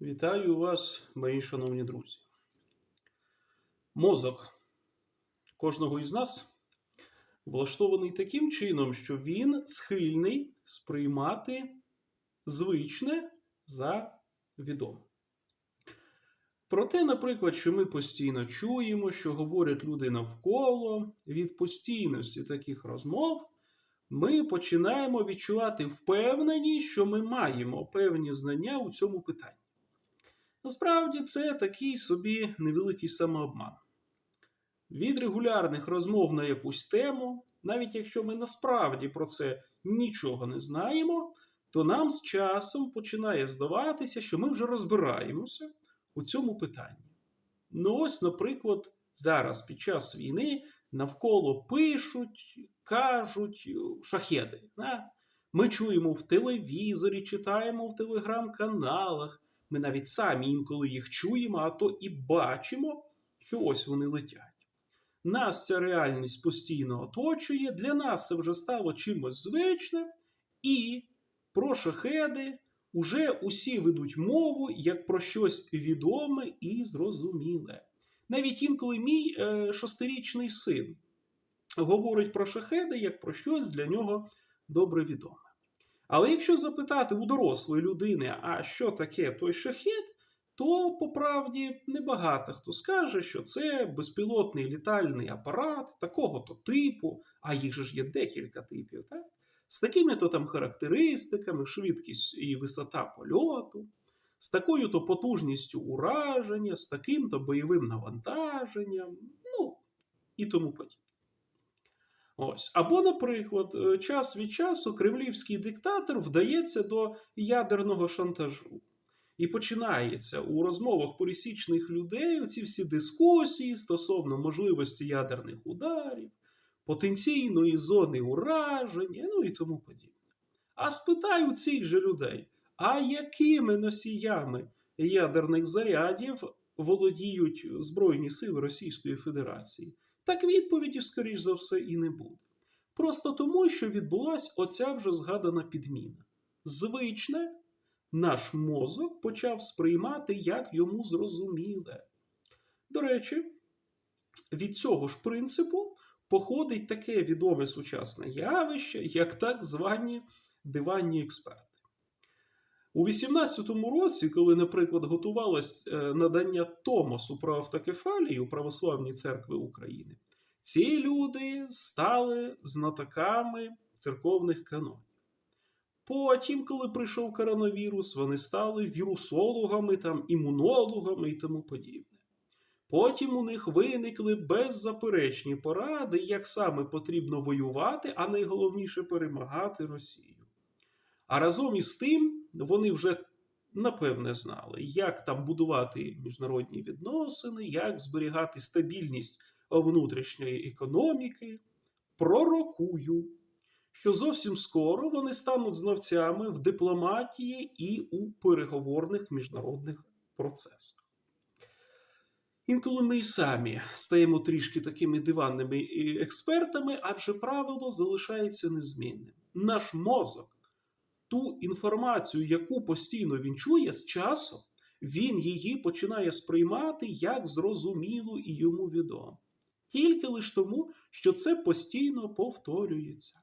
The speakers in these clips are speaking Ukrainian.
Вітаю вас, мої шановні друзі. Мозок кожного із нас влаштований таким чином, що він схильний сприймати звичне за відоме. Проте, наприклад, що ми постійно чуємо, що говорять люди навколо, від постійності таких розмов ми починаємо відчувати впевненість, що ми маємо певні знання у цьому питанні. Насправді це такий собі невеликий самообман. Від регулярних розмов на якусь тему, навіть якщо ми насправді про це нічого не знаємо, то нам з часом починає здаватися, що ми вже розбираємося у цьому питанні. Ну, ось, наприклад, зараз під час війни навколо пишуть, кажуть шахеди. Ми чуємо в телевізорі, читаємо в телеграм-каналах. Ми навіть самі інколи їх чуємо, а то і бачимо, що ось вони летять. Нас ця реальність постійно оточує, для нас це вже стало чимось звичним, і про шахеди уже усі ведуть мову як про щось відоме і зрозуміле. Навіть інколи мій е, шостирічний син говорить про шахеди як про щось для нього добре відоме. Але якщо запитати у дорослої людини, а що таке той шахет, то по правді небагато хто скаже, що це безпілотний літальний апарат такого-то типу, а їх же ж є декілька типів, так? з такими-то там характеристиками, швидкість і висота польоту, з такою-то потужністю ураження, з таким-то бойовим навантаженням, ну і тому подібне. Ось. Або, наприклад, е, час від часу кремлівський диктатор вдається до ядерного шантажу. І починається у розмовах пересічних людей ці всі дискусії стосовно можливості ядерних ударів, потенційної зони ураження, ну і тому подібне. А спитай у цих же людей, а якими носіями ядерних зарядів володіють Збройні сили Російської Федерації? Так відповіді, скоріш за все, і не буде. Просто тому, що відбулася оця вже згадана підміна. Звичне, наш мозок почав сприймати як йому зрозуміле. До речі, від цього ж принципу походить таке відоме сучасне явище, як так звані диванні експерти. У 18-му році, коли, наприклад, готувалось е, надання Томосу про автокефалію Православній церкви України, ці люди стали знатоками церковних канонів. Потім, коли прийшов коронавірус, вони стали вірусологами, там, імунологами і тому подібне. Потім у них виникли беззаперечні поради, як саме потрібно воювати, а найголовніше перемагати Росію. А разом із тим вони вже напевне знали, як там будувати міжнародні відносини, як зберігати стабільність внутрішньої економіки. Пророкую, що зовсім скоро вони стануть знавцями в дипломатії і у переговорних міжнародних процесах. Інколи ми й самі стаємо трішки такими диванними експертами, адже правило залишається незмінним. Наш мозок ту інформацію, яку постійно він чує з часом, він її починає сприймати як зрозумілу і йому відомо. Тільки лише тому, що це постійно повторюється.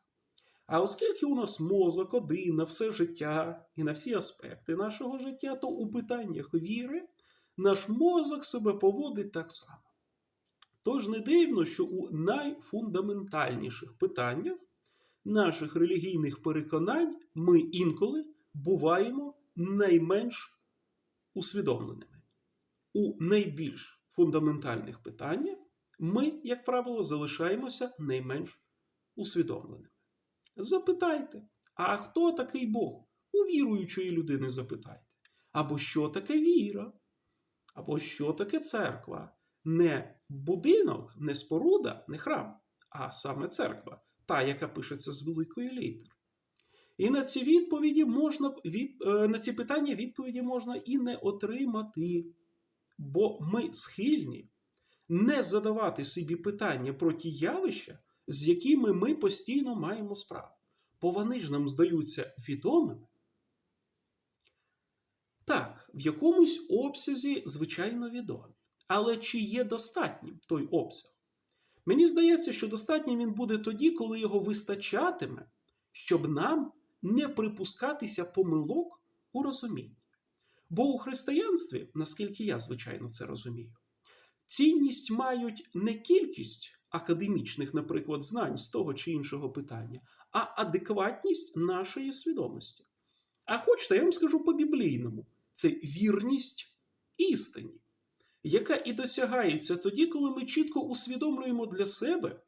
А оскільки у нас мозок один на все життя і на всі аспекти нашого життя, то у питаннях віри наш мозок себе поводить так само. Тож не дивно, що у найфундаментальніших питаннях наших релігійних переконань ми інколи буваємо найменш усвідомленими. У найбільш фундаментальних питаннях ми, як правило, залишаємося найменш усвідомленими. Запитайте, а хто такий Бог? У віруючої людини запитайте. Або що таке віра? Або що таке церква? Не будинок, не споруда, не храм, а саме церква та, яка пишеться з великої літери. І на ці відповіді можна від, е, на ці питання відповіді можна і не отримати. Бо ми схильні не задавати собі питання про ті явища, з якими ми постійно маємо справу. Бо вони ж нам здаються відомими. Так, в якомусь обсязі, звичайно, відомі. Але чи є достатнім той обсяг? Мені здається, що достатнім він буде тоді, коли його вистачатиме, щоб нам не припускатися помилок у розумінні. Бо у християнстві, наскільки я звичайно це розумію, цінність мають не кількість академічних, наприклад, знань з того чи іншого питання, а адекватність нашої свідомості. А хочете, я вам скажу по-біблійному: це вірність істині, яка і досягається тоді, коли ми чітко усвідомлюємо для себе,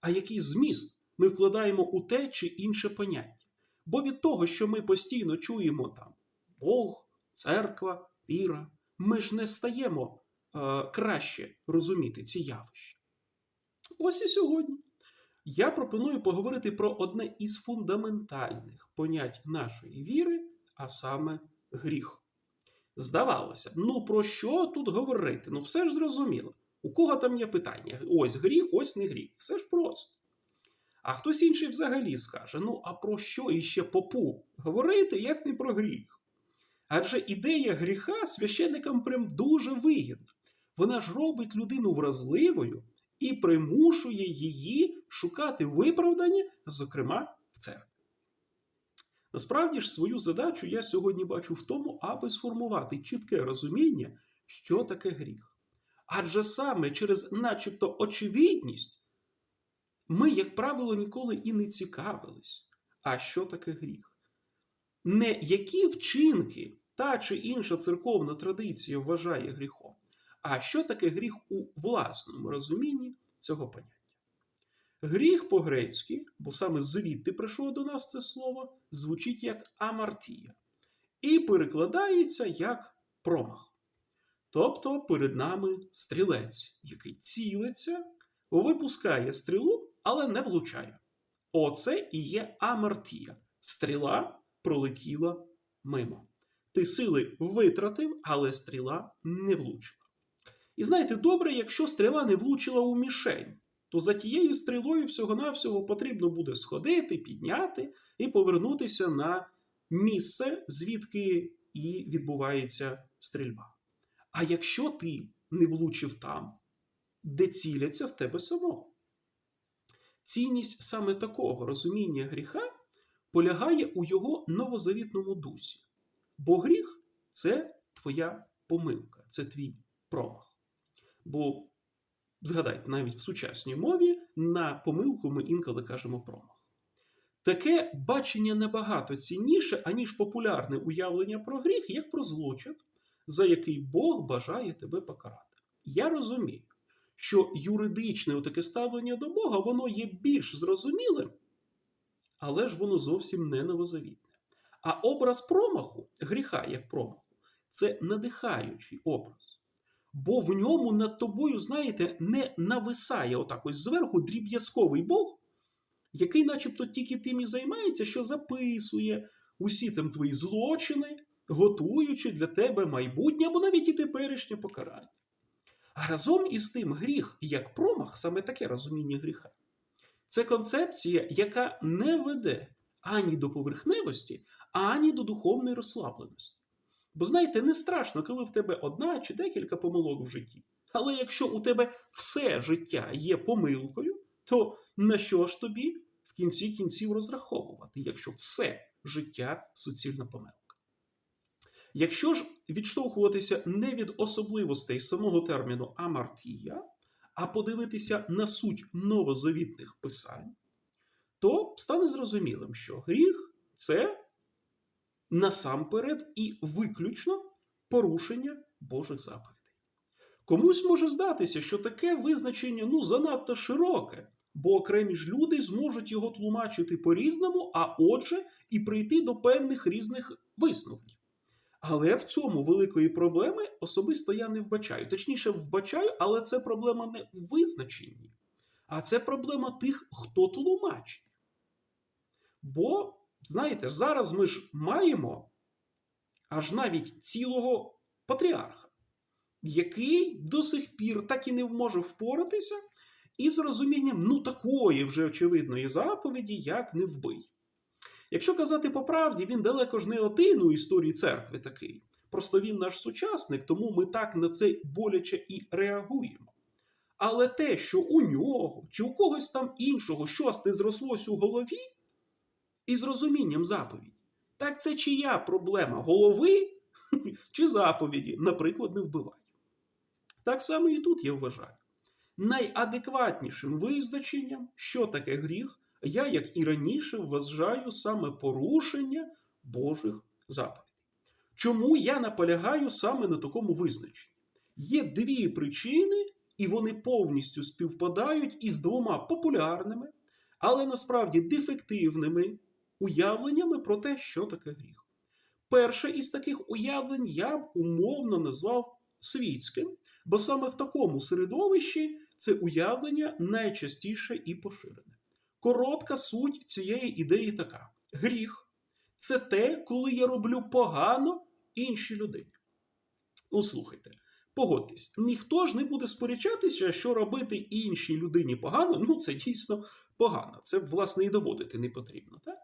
а який зміст ми вкладаємо у те чи інше поняття. Бо від того, що ми постійно чуємо там Бог, церква, віра, ми ж не стаємо е, краще розуміти ці явища. Ось і сьогодні. Я пропоную поговорити про одне із фундаментальних понять нашої віри, а саме гріх. Здавалося, ну про що тут говорити? Ну все ж зрозуміло. У кого там є питання? Ось гріх, ось не гріх. Все ж просто. А хтось інший взагалі скаже: ну а про що іще попу говорити, як не про гріх? Адже ідея гріха священникам прям дуже вигідна. Вона ж робить людину вразливою і примушує її шукати виправдання, зокрема в церкві. Насправді ж, свою задачу я сьогодні бачу в тому, аби сформувати чітке розуміння, що таке гріх. Адже саме через начебто очевидність ми, як правило, ніколи і не цікавились, а що таке гріх. Не які вчинки та чи інша церковна традиція вважає гріхом, а що таке гріх у власному розумінні цього поняття. Гріх по-грецьки, бо саме звідти прийшло до нас це слово, звучить як амартія і перекладається як промах. Тобто перед нами стрілець, який цілиться, випускає стрілу, але не влучає. Оце і є амартія. Стріла пролетіла мимо. Ти сили витратив, але стріла не влучила. І знаєте, добре, якщо стріла не влучила у мішень, то за тією стрілою всього-навсього потрібно буде сходити, підняти і повернутися на місце, звідки і відбувається стрільба. А якщо ти не влучив там, де ціляться в тебе самого? Цінність саме такого розуміння гріха полягає у його новозавітному дусі. Бо гріх це твоя помилка, це твій промах. Бо, згадайте, навіть в сучасній мові на помилку ми інколи кажемо промах. Таке бачення набагато цінніше, аніж популярне уявлення про гріх, як про злочин, за який Бог бажає тебе покарати. Я розумію, що юридичне таке ставлення до Бога воно є більш зрозумілим, але ж воно зовсім не новозавітне. А образ промаху, гріха як промаху, це надихаючий образ. Бо в ньому над тобою, знаєте, не нависає отак ось зверху дріб'язковий Бог, який, начебто, тільки тим і займається, що записує усі там твої злочини, готуючи для тебе майбутнє або навіть і теперішнє покарання. А разом із тим гріх як промах, саме таке розуміння гріха, це концепція, яка не веде ані до поверхневості, ані до духовної розслабленості. Бо знаєте, не страшно, коли в тебе одна чи декілька помилок в житті. Але якщо у тебе все життя є помилкою, то на що ж тобі в кінці кінців розраховувати, якщо все життя суцільна помилка? Якщо ж відштовхуватися не від особливостей самого терміну амартія, а подивитися на суть новозавітних писань, то стане зрозумілим, що гріх це насамперед і виключно порушення Божих заповідей. Комусь може здатися, що таке визначення ну, занадто широке, бо окремі ж люди зможуть його тлумачити по-різному, а отже, і прийти до певних різних висновків. Але в цьому великої проблеми особисто я не вбачаю. Точніше, вбачаю, але це проблема не у визначенні, а це проблема тих, хто тлумачить. Бо, знаєте, зараз ми ж маємо аж навіть цілого патріарха, який до сих пір так і не може впоратися із розумінням ну такої вже очевидної заповіді, як не вбий. Якщо казати по правді, він далеко ж не один у історії церкви такий. Просто він наш сучасник, тому ми так на це боляче і реагуємо. Але те, що у нього чи у когось там іншого щось не зрослось у голові із розумінням заповіді, так це чия проблема голови чи заповіді, наприклад, не вбивай. Так само і тут я вважаю. Найадекватнішим визначенням, що таке гріх, я, як і раніше, вважаю саме порушення Божих заповідей. Чому я наполягаю саме на такому визначенні? Є дві причини, і вони повністю співпадають із двома популярними, але насправді дефективними уявленнями про те, що таке гріх. Перше із таких уявлень я б умовно назвав світським, бо саме в такому середовищі це уявлення найчастіше і поширене. Коротка суть цієї ідеї така: гріх це те, коли я роблю погано іншій людині. Ну, слухайте, погодьтесь, ніхто ж не буде сперечатися, що робити іншій людині погано, ну це дійсно погано. Це, власне, і доводити не потрібно, так?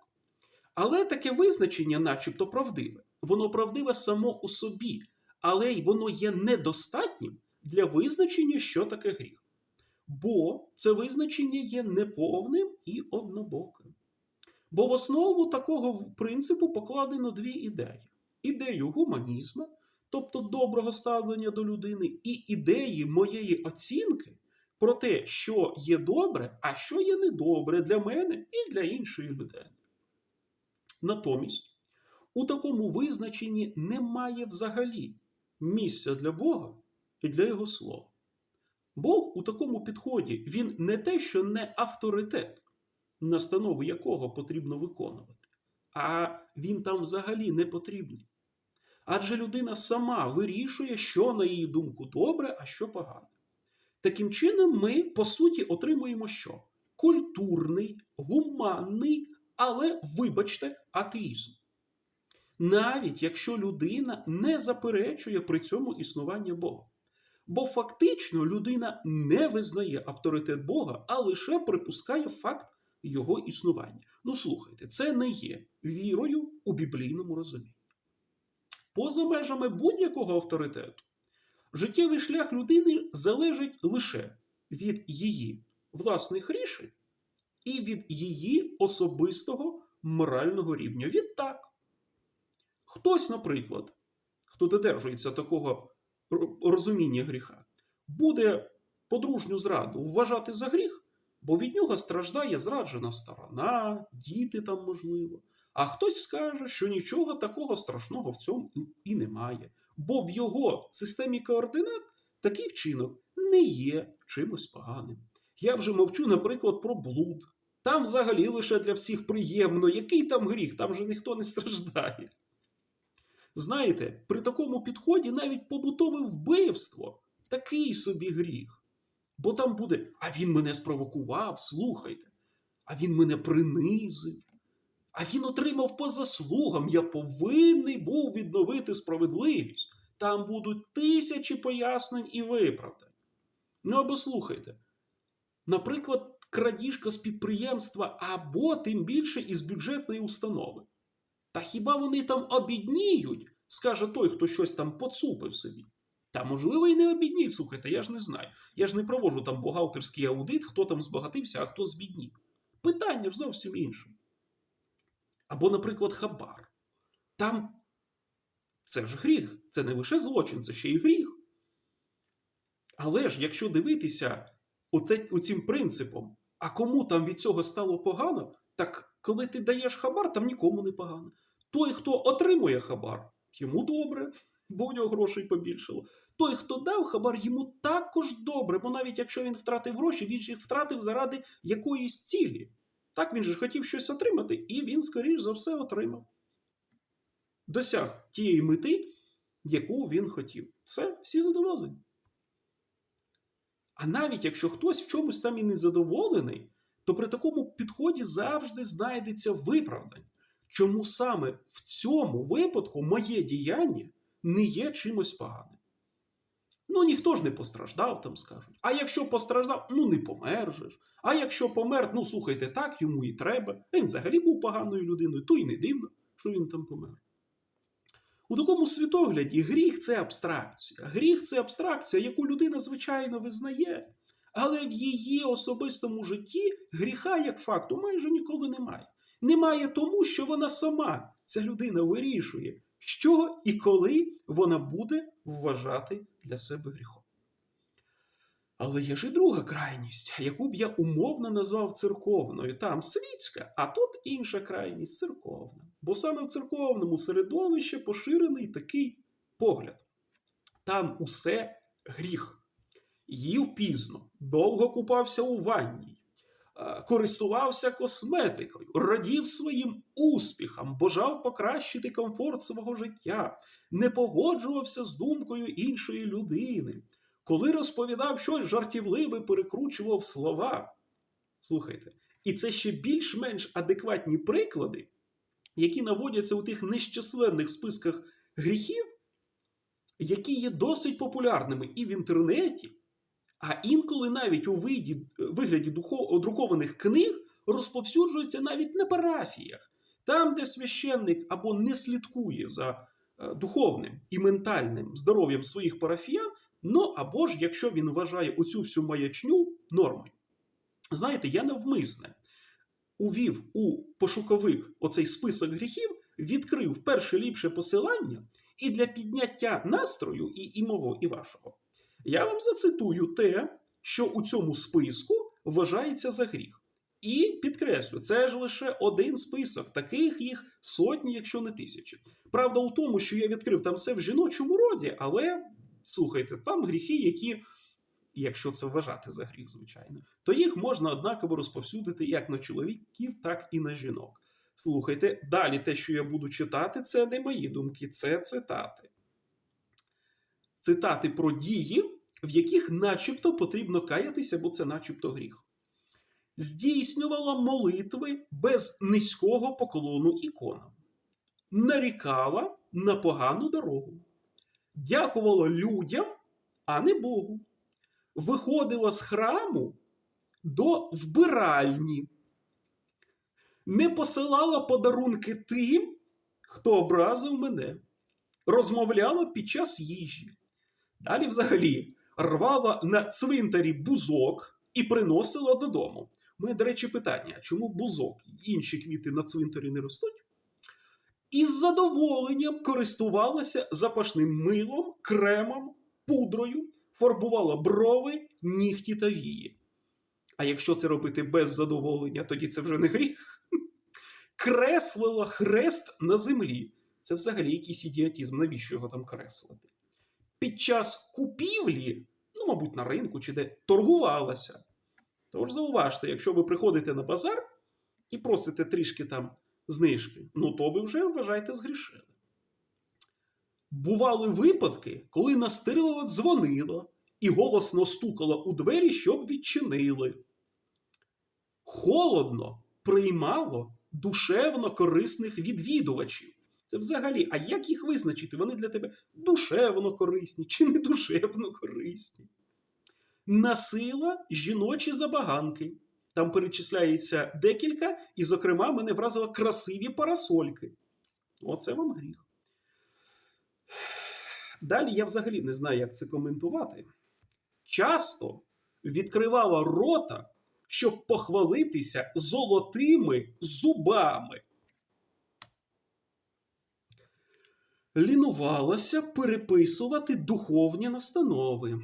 Але таке визначення, начебто, правдиве. Воно правдиве само у собі, але й воно є недостатнім для визначення, що таке гріх. Бо це визначення є неповним і однобоким. Бо в основу такого принципу покладено дві ідеї: ідею гуманізму, тобто доброго ставлення до людини, і ідеї моєї оцінки про те, що є добре, а що є недобре для мене і для іншої людини. Натомість, у такому визначенні немає взагалі місця для Бога і для Його слова. Бог у такому підході він не те, що не авторитет, настанову якого потрібно виконувати, а він там взагалі не потрібний. Адже людина сама вирішує, що, на її думку, добре, а що погане. Таким чином, ми, по суті, отримуємо що? Культурний, гуманний, але, вибачте, атеїзм. Навіть якщо людина не заперечує при цьому існування Бога. Бо фактично людина не визнає авторитет Бога, а лише припускає факт його існування. Ну, слухайте, це не є вірою у біблійному розумінні. Поза межами будь-якого авторитету, життєвий шлях людини залежить лише від її власних рішень і від її особистого морального рівня. Відтак, хтось, наприклад, хто додержується такого розуміння гріха, буде подружню зраду вважати за гріх, бо від нього страждає зраджена сторона, діти там можливо. А хтось скаже, що нічого такого страшного в цьому і немає, бо в його системі координат такий вчинок не є чимось поганим. Я вже мовчу, наприклад, про блуд. Там взагалі лише для всіх приємно, який там гріх, там же ніхто не страждає. Знаєте, при такому підході навіть побутове вбивство такий собі гріх. Бо там буде, а він мене спровокував, слухайте, а він мене принизив, а він отримав по заслугам, я повинний був відновити справедливість. Там будуть тисячі пояснень і виправдань. Ну або слухайте, наприклад, крадіжка з підприємства або тим більше із бюджетної установи. Та хіба вони там обідніють, скаже той, хто щось там поцупив собі. Та, можливо, і не обідніють, слухайте, я ж не знаю. Я ж не проводжу там бухгалтерський аудит, хто там збагатився, а хто збіднів. Питання ж зовсім інше. Або, наприклад, хабар. Там це ж гріх, це не лише злочин, це ще й гріх. Але ж, якщо дивитися оцим принципом, а кому там від цього стало погано, так коли ти даєш хабар, там нікому не погано. Той, хто отримує хабар, йому добре, бо у нього грошей побільшало. Той, хто дав хабар, йому також добре, бо навіть якщо він втратив гроші, він ж їх втратив заради якоїсь цілі. Так він же хотів щось отримати, і він, скоріш за все, отримав. Досяг тієї мети, яку він хотів. Все, всі задоволені. А навіть якщо хтось в чомусь там і не задоволений, то при такому підході завжди знайдеться виправдання. Чому саме в цьому випадку моє діяння не є чимось поганим? Ну, ніхто ж не постраждав, там скажуть. А якщо постраждав, ну не помер же ж. А якщо помер, ну слухайте, так йому і треба. Він взагалі був поганою людиною, то й не дивно, що він там помер. У такому світогляді гріх це абстракція. Гріх це абстракція, яку людина, звичайно, визнає. Але в її особистому житті гріха як факту майже ніколи немає. Немає тому, що вона сама, ця людина вирішує, що і коли вона буде вважати для себе гріхом. Але є ж і друга крайність, яку б я умовно назвав церковною. Там світська, а тут інша крайність церковна. Бо саме в церковному середовищі поширений такий погляд. Там усе гріх. Їв пізно, довго купався у ванні, е, користувався косметикою, радів своїм успіхам, бажав покращити комфорт свого життя, не погоджувався з думкою іншої людини. Коли розповідав щось жартівливе, перекручував слова. Слухайте, і це ще більш-менш адекватні приклади, які наводяться у тих нещасленних списках гріхів, які є досить популярними і в інтернеті, а інколи навіть у виді, вигляді друкованих книг розповсюджуються навіть на парафіях, там, де священник або не слідкує за е, духовним і ментальним здоров'ям своїх парафіян, ну або ж якщо він вважає оцю всю маячню нормою. Знаєте, я навмисне увів у пошуковик оцей список гріхів, відкрив перше ліпше посилання, і для підняття настрою і, і мого, і вашого, я вам зацитую те, що у цьому списку вважається за гріх. І підкреслю, це ж лише один список, таких їх сотні, якщо не тисячі. Правда, у тому, що я відкрив там все в жіночому роді, але слухайте, там гріхи, які, якщо це вважати за гріх, звичайно, то їх можна однаково розповсюдити як на чоловіків, так і на жінок. Слухайте, далі те, що я буду читати, це не мої думки, це цитати. Цитати про дії, в яких начебто потрібно каятися, бо це начебто гріх. Здійснювала молитви без низького поклону іконам, нарікала на погану дорогу, дякувала людям, а не Богу, виходила з храму до вбиральні, не посилала подарунки тим, хто образив мене, розмовляла під час їжі. Далі, взагалі, рвала на цвинтарі бузок і приносила додому. Моє, до речі, питання: чому бузок інші квіти на цвинтарі не ростуть? Із задоволенням користувалася запашним милом, кремом, пудрою, фарбувала брови, нігті та вії. А якщо це робити без задоволення, тоді це вже не гріх. Креслила хрест на землі. Це взагалі якийсь ідіотізм, навіщо його там креслити? Під час купівлі, ну, мабуть, на ринку чи де торгувалася. Тож зауважте, якщо ви приходите на базар і просите трішки там знижки, ну то ви вже вважаєте згрішили. Бували випадки, коли настирливо дзвонила і голосно стукала у двері, щоб відчинили. Холодно приймало душевно корисних відвідувачів. Це взагалі, а як їх визначити? Вони для тебе душевно корисні чи не душевно корисні? Насила жіночі забаганки. Там перечисляється декілька, і, зокрема, мене вразили красиві парасольки. Оце вам гріх. Далі я взагалі не знаю, як це коментувати. Часто відкривала рота, щоб похвалитися золотими зубами. Лінувалася переписувати духовні настанови,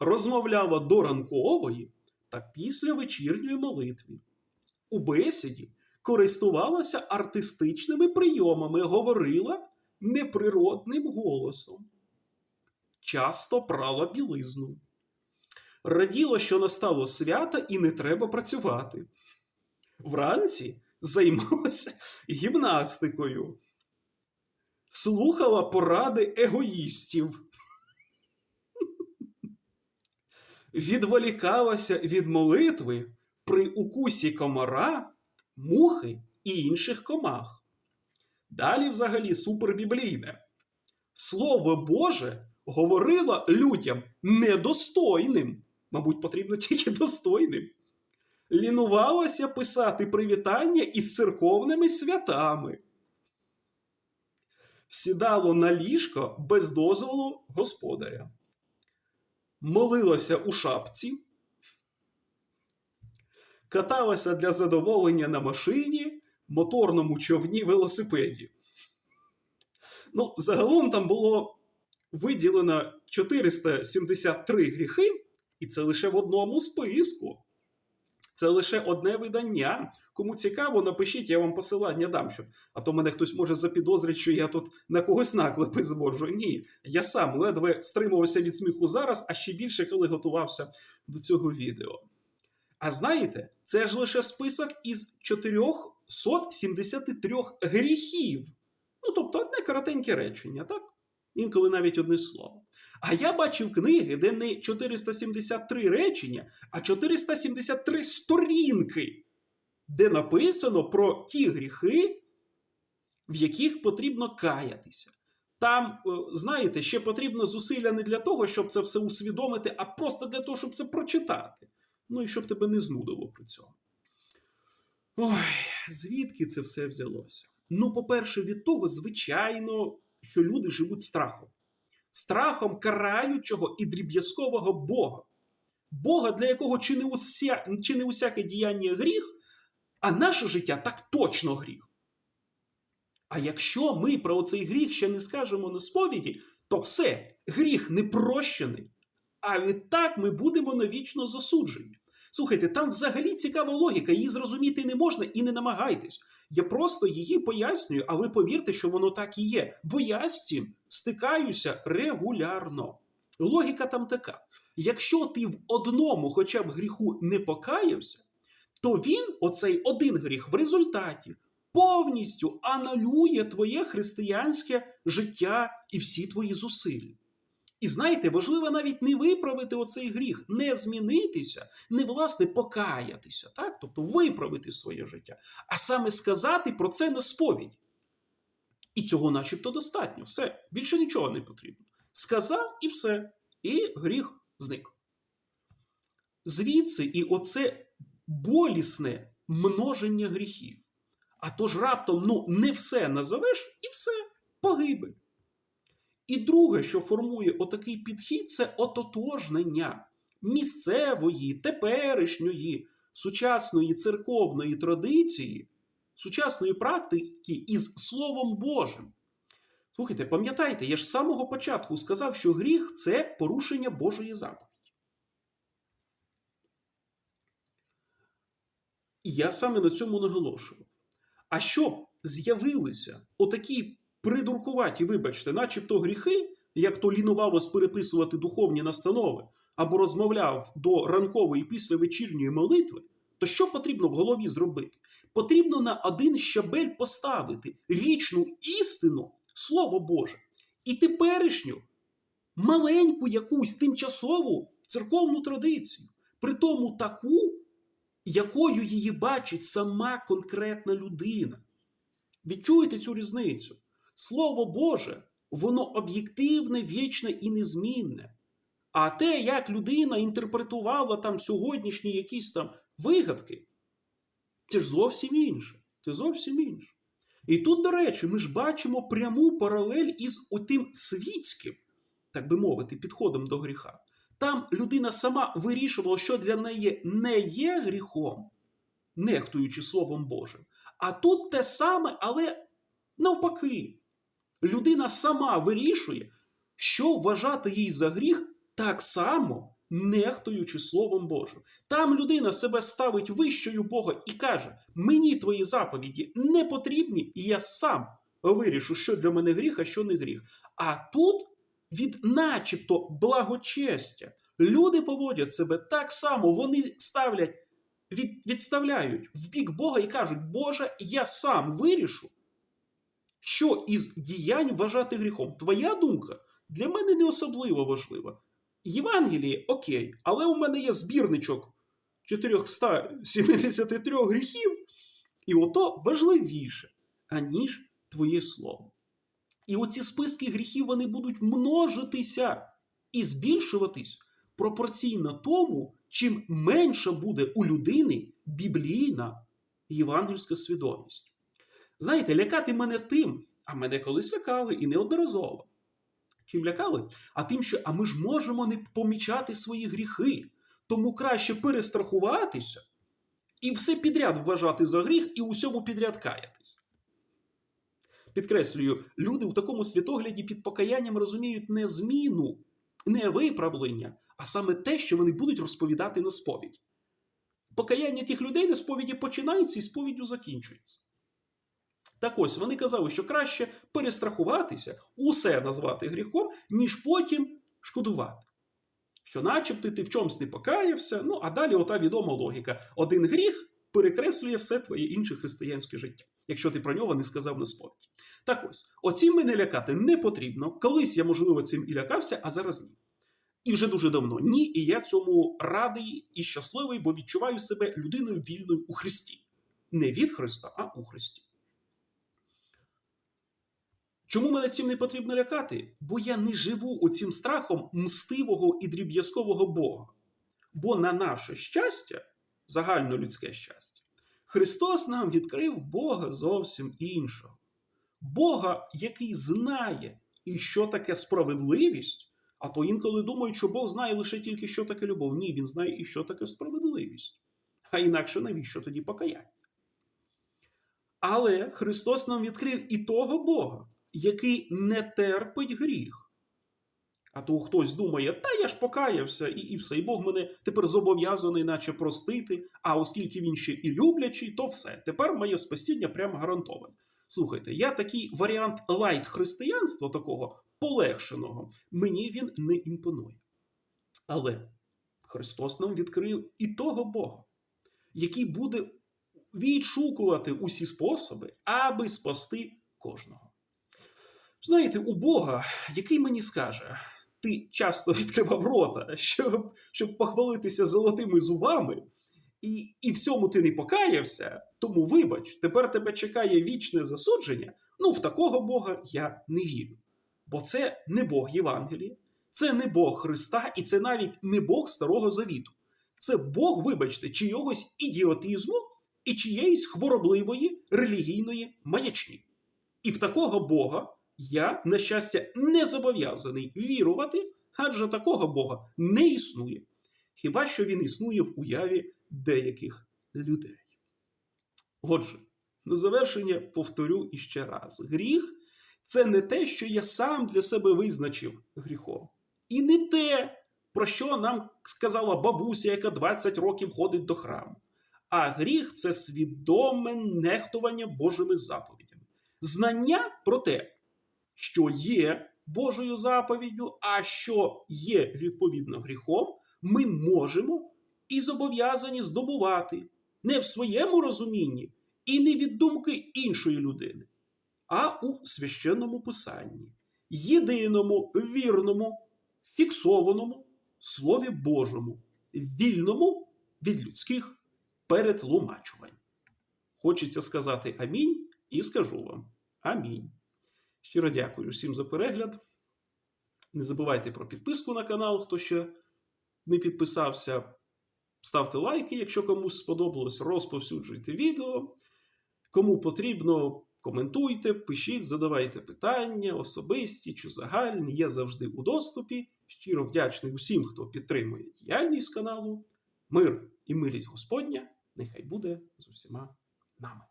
розмовляла до ранкової та після вечірньої молитви. У бесіді користувалася артистичними прийомами, говорила неприродним голосом. Часто прала білизну. Раділа, що настало свято і не треба працювати. Вранці займалася гімнастикою, слухала поради егоїстів, відволікалася від молитви при укусі комара, мухи і інших комах. Далі, взагалі, супербіблійне. Слово Боже говорила людям недостойним. Мабуть, потрібно тільки достойним. Лінувалася писати привітання із церковними святами. сідало на ліжко без дозволу господаря, молилося у шапці, каталося для задоволення на машині, моторному човні, велосипеді. Ну, загалом там було виділено 473 гріхи, і це лише в одному списку. Це лише одне видання. Кому цікаво, напишіть, я вам посилання дам, щоб а то мене хтось може запідозрити, що я тут на когось наклепи зводжу. Ні, я сам ледве стримувався від сміху зараз, а ще більше, коли готувався до цього відео. А знаєте, це ж лише список із 473 гріхів. Ну, тобто одне коротеньке речення, так? Інколи навіть одне слово. А я бачив книги, де не 473 речення, а 473 сторінки, де написано про ті гріхи, в яких потрібно каятися. Там, е, знаєте, ще потрібно зусилля не для того, щоб це все усвідомити, а просто для того, щоб це прочитати. Ну і щоб тебе не знудило при цьому. Ой, звідки це все взялося? Ну, по-перше, від того, звичайно, що люди живуть страхом. Страхом караючого і дріб'язкового Бога. Бога, для якого чи не, уся, чи не усяке діяння гріх, а наше життя так точно гріх. А якщо ми про оцей гріх ще не скажемо на сповіді, то все, гріх не прощений. А відтак ми будемо навічно засуджені. Слухайте, там взагалі цікава логіка, її зрозуміти не можна і не намагайтесь. Я просто її пояснюю, а ви повірте, що воно так і є. Бо я з цим стикаюся регулярно. Логіка там така: якщо ти в одному хоча б гріху не покаявся, то він, оцей один гріх, в результаті повністю анулює твоє християнське життя і всі твої зусилля. І знаєте, важливо навіть не виправити оцей гріх, не змінитися, не власне покаятися, так? тобто виправити своє життя, а саме сказати про це на сповіді. І цього начебто достатньо. Все, більше нічого не потрібно. Сказав і все. І гріх зник. Звідси і оце болісне множення гріхів. А то ж раптом ну, не все назовеш і все погибель. І друге, що формує отакий підхід, це ототожнення місцевої, теперішньої, сучасної церковної традиції, сучасної практики із Словом Божим. Слухайте, пам'ятайте, я ж з самого початку сказав, що гріх це порушення Божої заповіді. І я саме на цьому наголошую. А щоб з'явилися отакі придуркуваті, вибачте, начебто гріхи, як то лінувалось переписувати духовні настанови або розмовляв до ранкової після вечірньої молитви, то що потрібно в голові зробити? Потрібно на один щабель поставити вічну істину, Слово Боже, і теперішню маленьку якусь тимчасову церковну традицію, при тому таку, якою її бачить сама конкретна людина. Відчуєте цю різницю? Слово Боже, воно об'єктивне, вічне і незмінне. А те, як людина інтерпретувала там сьогоднішні якісь там вигадки, це ж зовсім інше. Це зовсім інше. І тут, до речі, ми ж бачимо пряму паралель із отим світським, так би мовити, підходом до гріха. Там людина сама вирішувала, що для неї не є гріхом, нехтуючи Словом Божим. А тут те саме, але навпаки. Людина сама вирішує, що вважати їй за гріх так само, нехтуючи Словом Божим. Там людина себе ставить вищою Бога і каже: мені твої заповіді не потрібні, і я сам вирішу, що для мене гріх, а що не гріх. А тут від начебто благочестя люди поводять себе так само, вони ставлять, від, відставляють в бік Бога і кажуть, Боже, я сам вирішу. Що із діянь вважати гріхом? Твоя думка для мене не особливо важлива. Євангеліє окей, але у мене є збірничок 473 гріхів, і ото важливіше, аніж твоє слово. І оці списки гріхів вони будуть множитися і збільшуватись пропорційно тому, чим менша буде у людини біблійна євангельська свідомість. Знаєте, лякати мене тим, А мене колись лякали і неодноразово. Чим лякали? А тим, що а ми ж можемо не помічати свої гріхи, тому краще перестрахуватися і все підряд вважати за гріх і усьому підряд каятись. Підкреслюю, люди у такому світогляді під покаянням розуміють не зміну, не виправлення, а саме те, що вони будуть розповідати на сповідь. Покаяння тих людей на сповіді починається і сповіддю закінчується. Так ось вони казали, що краще перестрахуватися, усе назвати гріхом, ніж потім шкодувати. Що, начебто, ти в чомусь не покаявся, ну а далі ота відома логіка: один гріх перекреслює все твоє інше християнське життя, якщо ти про нього не сказав на сповіді. Так ось, оцім мене лякати не потрібно. Колись я, можливо, цим і лякався, а зараз ні. І вже дуже давно ні, і я цьому радий і щасливий, бо відчуваю себе людиною вільною у Христі. Не від Христа, а у Христі. Чому мене цим не потрібно лякати? Бо я не живу оцим страхом мстивого і дріб'язкового Бога. Бо на наше щастя, загальнолюдське щастя, Христос нам відкрив Бога зовсім іншого. Бога, який знає, і що таке справедливість, а то інколи думають, що Бог знає лише тільки, що таке любов. Ні, він знає і що таке справедливість. А інакше навіщо тоді покаяння? Але Христос нам відкрив і того Бога, який не терпить гріх. А то хтось думає, та я ж покаявся, і, і все, і Бог мене тепер зобов'язаний, наче простити. А оскільки він ще і люблячий, то все. Тепер моє спасіння прямо гарантоване. Слухайте, я такий варіант лайт християнства, такого полегшеного, мені він не імпонує. Але Христос нам відкрив і того Бога, який буде відшукувати усі способи, аби спасти кожного. Знаєте, у Бога, який мені скаже, ти часто відкривав рота, щоб, щоб похвалитися золотими зубами, і, і в цьому ти не покаявся, тому вибач, тепер тебе чекає вічне засудження. Ну, в такого Бога я не вірю. Бо це не Бог Євангелія, це не Бог Христа, і це навіть не Бог Старого Завіту. Це Бог, вибачте, чийогось ідіотизму і чиєїсь хворобливої релігійної маячні. І в такого Бога я, на щастя, не зобов'язаний вірувати, адже такого Бога не існує. Хіба що він існує в уяві деяких людей. Отже, на завершення повторю іще раз: гріх це не те, що я сам для себе визначив гріхом. І не те, про що нам сказала бабуся, яка 20 років ходить до храму. А гріх це свідоме нехтування Божими заповідями. Знання про те, що є Божою заповіддю, а що є відповідно гріхом, ми можемо і зобов'язані здобувати не в своєму розумінні і не від думки іншої людини, а у священному писанні, єдиному, вірному, фіксованому Слові Божому, вільному від людських перетлумачувань. Хочеться сказати амінь і скажу вам амінь. Щиро дякую всім за перегляд. Не забувайте про підписку на канал, хто ще не підписався. Ставте лайки, якщо комусь сподобалось, розповсюджуйте відео. Кому потрібно, коментуйте, пишіть, задавайте питання, особисті чи загальні. Я завжди у доступі. Щиро вдячний усім, хто підтримує діяльність каналу. Мир і милість Господня нехай буде з усіма нами.